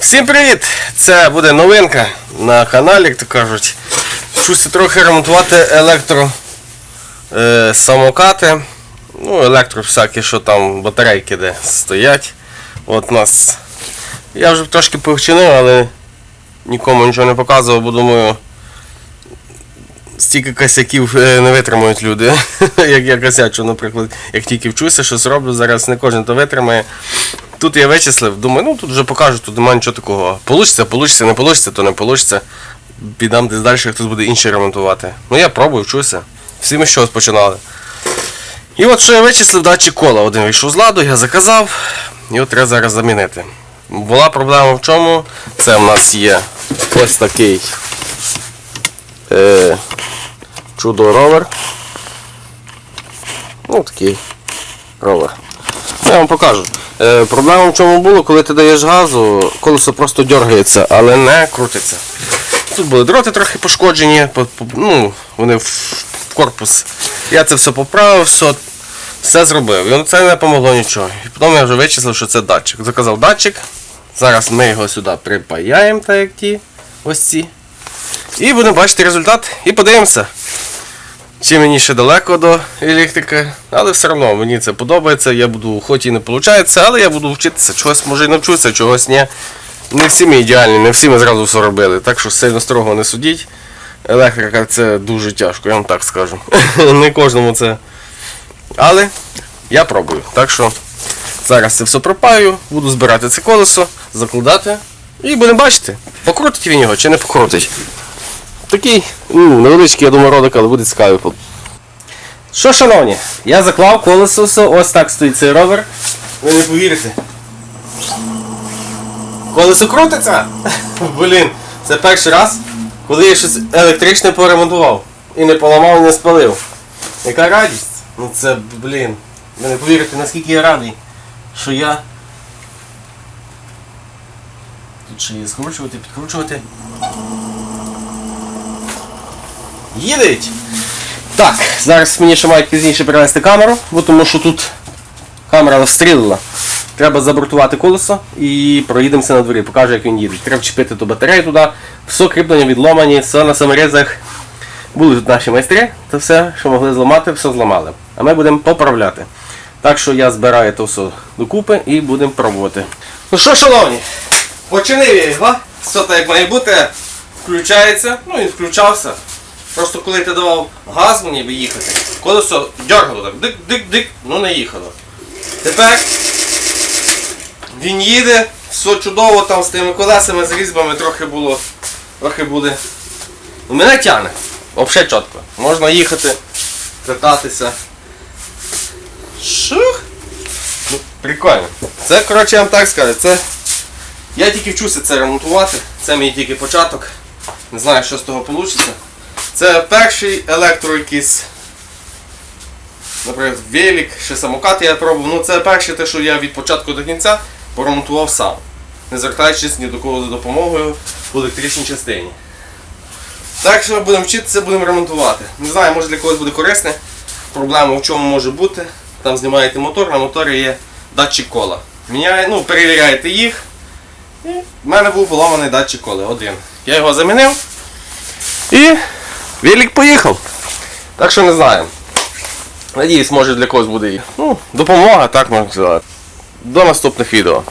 Всім привіт! Це буде новинка на каналі, як то кажуть. Вчуся трохи ремонтувати електро е. Ну, електро всякі, що там батарейки де стоять. От нас. Я вже трошки повчинив, але нікому нічого не показував, бо думаю. Стільки косяків е, не витримують люди, як я косячу, наприклад, як тільки вчуся, щось роблю, зараз не кожен то витримає. Тут я вичислив, думаю, ну тут вже покажу, тут немає нічого такого. Получиться, получиться, не получиться, то не получиться. Підам десь далі, хтось буде інший ремонтувати. Ну я пробую, вчуся. Всі ми чогось починали. І от що я вичислив, датчик кола. Один вийшов з ладу, я заказав, от треба зараз замінити. Була проблема в чому? Це в нас є ось такий е, чудо ровер. Ну такий ровер. Я вам покажу. Е, проблема в чому було, коли ти даєш газу, колесо просто дергається, але не крутиться. Тут були дроти трохи пошкоджені, по- по- ну, вони в корпус. Я це все поправив, все, все зробив. І це не допомогло нічого. І потім я вже вичислив, що це датчик. Заказав датчик. Зараз ми його сюди припаяємо, так як ті ось ці. І будемо бачити результат. І подивимося. Чи мені ще далеко до електрики, але все одно мені це подобається. Я буду, хоч і не виходить, але я буду вчитися. Чогось може і навчуся, чогось ні. Не всі ми ідеальні, не всі ми зразу все робили. Так що сильно строго не судіть. Електрика це дуже тяжко, я вам так скажу. не кожному це. Але я пробую. Так що зараз це все пропаю, буду збирати це колесо, закладати і будемо бачити, покрутить він його чи не покрутить. Такий ну, невеличкий, я думаю, ролик, але буде цікавий. Що, шановні, я заклав колесо, ось так стоїть цей ровер. Ви не повірите. Колесо крутиться? Блін, це перший раз, коли я щось електричне поремонтував. І не поламав, і не спалив. Яка радість? Ну це, блін. Ви не повірите, наскільки я радий, що я. Тут ще є скручувати, підкручувати. Їдеть! Так, зараз мені ще мають пізніше перенести камеру, бо тому що тут камера розстрілила. Треба забортувати колесо і проїдемося на дворі, покажу, як він їде. Треба вчепити ту батарею туди, все кріплення відломані, все на саморізах. Були тут наші майстри, то все, що могли зламати, все зламали. А ми будемо поправляти. Так що я збираю то все докупи і будемо пробувати. Ну що, шановні, починив його, все так як має бути, включається, ну він включався. Просто коли ти давав газ мені виїхати, колесо дергало так, дик-дик-дик, ну не їхало. Тепер він їде, все чудово там з тими колесами, з різьбами трохи було, трохи були. Ну, мене тягне, взагалі чітко. Можна їхати, кататися. Шух! Ну, прикольно. Це, коротше, я вам так скажу, це. Я тільки вчуся це ремонтувати, це мій тільки початок. Не знаю, що з того вийде. Це перший електро якийсь. Наприклад, велик, ще самокат я пробував. Ну це перше те, що я від початку до кінця поремонтував сам. Не звертаючись ні до кого за допомогою в електричній частині. Так що будемо вчитися, будемо ремонтувати. Не знаю, може для когось буде корисне. Проблема в чому може бути. Там знімаєте мотор, на моторі є датчик кола. Міняє, ну, перевіряєте їх. І в мене був поламаний датчик кола. Один. Я його замінив. І велик поїхав. Так що не знаю. Надіюсь, може для когось буде ну, допомога, так можна сказати. До наступних відео.